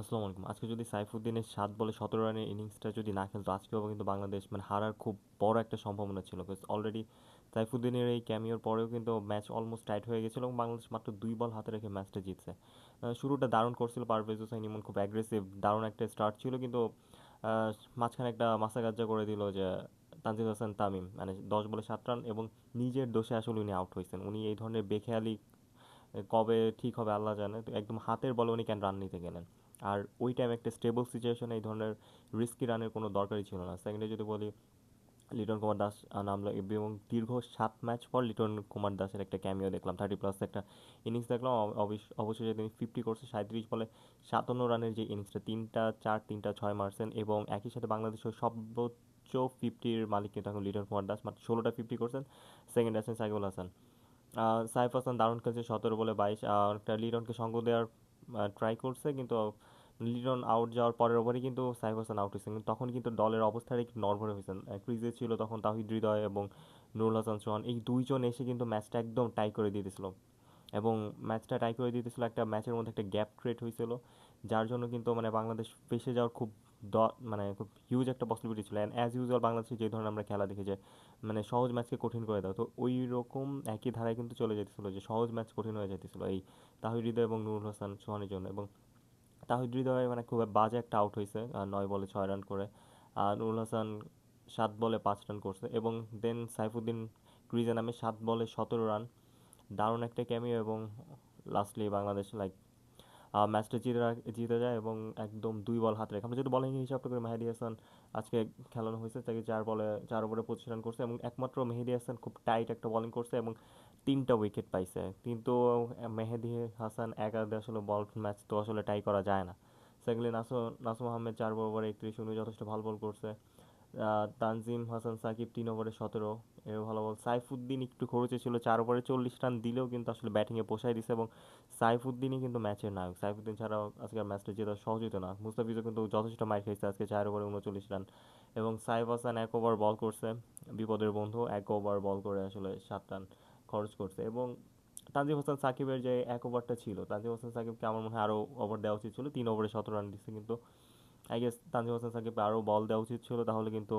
আসসালামু আলাইকুম। আজকে যদি সাইফুদ্দিনের সাত বলে সতেরো রানের ইনিংসটা যদি না খেলতো আজকেও কিন্তু বাংলাদেশ। মানে হারার খুব বড় একটা সম্ভাবনা ছিল অলরেডি সাইফুদ্দিনের এই ক্যামিওর পরেও কিন্তু ম্যাচ অলমোস্ট টাইট হয়ে গেছিল এবং বাংলাদেশ মাত্র দুই বল হাতে রেখে ম্যাচটা জিতছে। শুরুটা দারুণ করছিল পারভেজ হোসেন, ইমন খুব অ্যাগ্রেসিভ দারুণ একটা স্টার্ট ছিল কিন্তু মাঝখানে একটা মাসাগাজ্জা করে দিল যে তানজিদ হাসান তামিম। মানে দশ বলে সাত রান এবং নিজের দোষে আসলে উনি আউট হয়েছেন। উনি এই ধরনের বেখেয়ালি কবে ঠিক হবে আল্লাহ জানে। তো একদম হাতের বলে উনি কেন রান নিতে গেলেন? আর ওই টাইম একটা স্টেবল সিচুয়েশনে এই ধরনের রিস্কি রানের কোনো দরকারই ছিল না। সেকেন্ডে যদি বলি, লিটন কুমার দাস নামলো এবং দীর্ঘ সাত ম্যাচ পর লিটন কুমার দাসের একটা ক্যামিও দেখলাম। থার্টি প্লাস একটা ইনিংস দেখলাম। অব- অবশ্য- অবশেষে তিনি ফিফটি করছে সাঁত্রিশ বলে সাতান্ন রানের যে ইনিংসটা তিনটা, চার, তিনটা, ছয় মারছেন এবং একই সাথে বাংলাদেশের সর্বোচ্চ ফিফটির মালিক কিন্তু এখন লিটন কুমার দাস। মাত্র ষোলোটা ফিফটি করছেন। সেকেন্ড আছেন সাইফুল হাসান। সাইফ হাসান দারুণ খেলছে, সতেরো বলে বাইশ। একটা লিটনকে সঙ্গ দেওয়ার ট্রাই করছে, কিন্তু লিটন আউট যাওয়ার পরের ওভারই কিন্তু সাইফ হাসান আউট হয়েছে। কিন্তু তখন কিন্তু দলের অবস্থাটা একটু নড়বড়ে হয়েছেন ক্রিজে ছিল তখন তাহিদ হৃদয় এবং নুরুল হাসান সোহান। এই দুইজন এসে কিন্তু ম্যাচটা একদম টাই করে দিয়ে দিয়েছিল। এবং ম্যাচটা টাই করে দিয়ে দিয়েছিল একটা ম্যাচের মধ্যে একটা গ্যাপ ক্রিয়েট হয়েছিল, যার জন্য কিন্তু মানে বাংলাদেশ ফেসে যাওয়ার খুব দ মানে খুব হিউজ একটা পসিবিলিটি ছিল। অ্যান্ড অ্যাজ ইউজুয়াল বাংলাদেশে যে ধরনের আমরা খেলা দেখি যে মানে সহজ ম্যাচকে কঠিন করে দাও তো ওই রকম একই ধারায় কিন্তু চলে যেতেছিল যে, সহজ ম্যাচ কঠিন হয়ে যেতেছিল এই তাহিদ হৃদয় এবং নুরুল হাসান সোহানের জন্য। এবং তাহিদ হৃদয় মানে খুব বাজে একটা আউট হয়েছে নয় বলে ছয় রান করে। আর নুরুল হাসান সাত বলে পাঁচ রান করছে। এবং দেন সাইফুদ্দিন ক্রিজে নামে সাত বলে সতেরো রান দারুণ একটা ক্যামিও এবং লাস্টলি বাংলাদেশ লাইক ম্যাচটা জিতে জিতে যায় এবং একদম দুই বল হাত রেখে। আমরা যদি বলিং হিসাবটা করি, মেহেদি হাসান আজকে খেলানো হয়েছে, তাকে চার বলে, চার ওভারে পঁচিশ রান করছে এবং একমাত্র মেহেদি হাসান খুব টাইট একটা বলিং করছে এবং তিনটা উইকেট পাইছে। কিন্তু মেহেদি হাসান একাদে আসলে বল ম্যাচ তো আসলে টাই করা যায় না। সেগুলি নাসু নাসুম আহমেদ চার ওভারে একত্রিশ উনি যথেষ্ট ভালো বল করছে। তানজিম হাসান, সাকিব তিন ওভারে সতেরো। এর ভালো বল সাইফুদ্দিন একটু খরচে ছিল, চার ওভারে চল্লিশ রান দিলেও কিন্তু আসলে ব্যাটিংয়ে পোষায় দিছে এবং সাইফুদ্দিনই কিন্তু ম্যাচের নায়ক। সাইফুদ্দিন ছাড়াও আজকে ম্যাচটা জেতা সহজ হতো না মুস্তাফিজও কিন্তু যথেষ্ট মাইর খাইছে আজকে চার ওভারে উনচল্লিশ রান। এবং সাইফ হাসান এক ওভার বল করছে। বিপদের বন্ধু, এক ওভার বল করে আসলে সাত রান খরচ করছে। এবং তানজিম হাসান, সাকিবের যে এক ওভারটা ছিল, তানজিম হাসান, সাকিবকে আমার মনে হয় আরও ওভার দেওয়া উচিত ছিল। তিন ওভারে সতেরো রান দিচ্ছে কিন্তু আই গেস তানজিম হাসান সাকিবকে আরও বল দেওয়া উচিত ছিল, তাহলে কিন্তু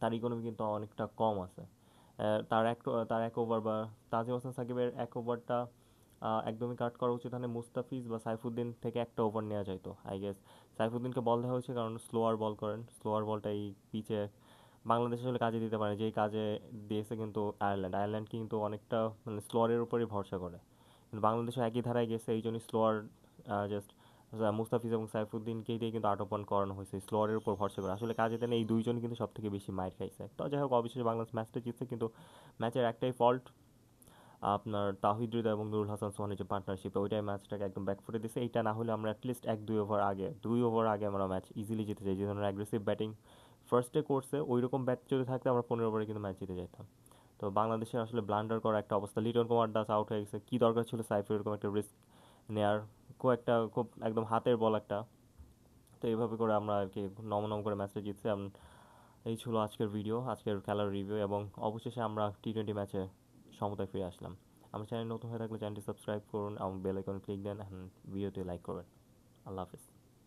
তার ইকোনমি কিন্তু অনেকটা কম আছে। তার এক তার এক ওভার বা তাজিম হাসান সাকিবের এক ওভারটা একদমই কাট করা উচিত। মানে মুস্তাফিজ বা সাইফুদ্দিন থেকে একটা ওভার নেওয়া যাইতো আই গেস সাইফুদ্দিনকে বল দেওয়া হয়েছে কারণ স্লোয়ার বল করেন। স্লোয়ার বলটা এই পিচে বাংলাদেশ আসলে কাজে দিতে পারে। যেই কাজে দিয়েছে কিন্তু আয়ারল্যান্ড আয়ারল্যান্ড কিন্তু অনেকটা মানে স্লোয়ারের উপরই ভরসা করে। কিন্তু বাংলাদেশও একই ধারায় গেছে, এই জন্যই স্লোয়ার জাস্ট মুস্তাফিজ এবং সাইফুদ্দিনকেই দিয়ে কিন্তু আটোপন করানো হয়েছে, স্লোয়ারের উপর ভরসা করে। আসলে কাজে দেন এই দুইজন কিন্তু সব থেকে বেশি মাইর খাইছে। তো যাই হোক অবশ্যই বাংলাদেশ ম্যাচটা জিতছে, কিন্তু ম্যাচের একটাই ফল্ট আপনার তাহিদ হৃদয় এবং নুরুল হাসান সোহানের যে পার্টনারশিপ ওইটাই ম্যাচটাকে একদম ব্যাকফুটে দিছে। এইটা না হলে আমরা অ্যাটলিস্ট এক, দুই ওভার আগে, দুই ওভার আগে আমরা ম্যাচ ইজিলি জিতে যাই। যে ধরনের অ্যাগ্রেসিভ ব্যাটিং ফার্স্টে করছে ওই রকম ব্যাট যদি থাকতে আমরা পনেরো ওভারে কিন্তু ম্যাচ জিতে যেতাম তো বাংলাদেশের আসলে ব্লান্ডার করা একটা অবস্থা। লিটন কুমার দাস আউট হয়ে গেছে। কী দরকার ছিল সাইফের এরকম একটা রিস্ক নেয়ার? একটা, খুব একদম হাতের বল একটা। তো এইভাবে করে আমরা আর কি নম নম করে ম্যাচটা জিতছি। এই ছিল আজকের ভিডিও আজকের খেলার রিভিউ এবং অবশেষে আমরা টি টোয়েন্টি ম্যাচে সমতায় ফিরে আসলাম। আমার চ্যানেল নতুন হয়ে থাকলে চ্যানেলটি সাবস্ক্রাইব করুন এবং বেল আইকন ক্লিক দেন ভিডিওটি লাইক করবেন। আল্লাহ হাফিজ।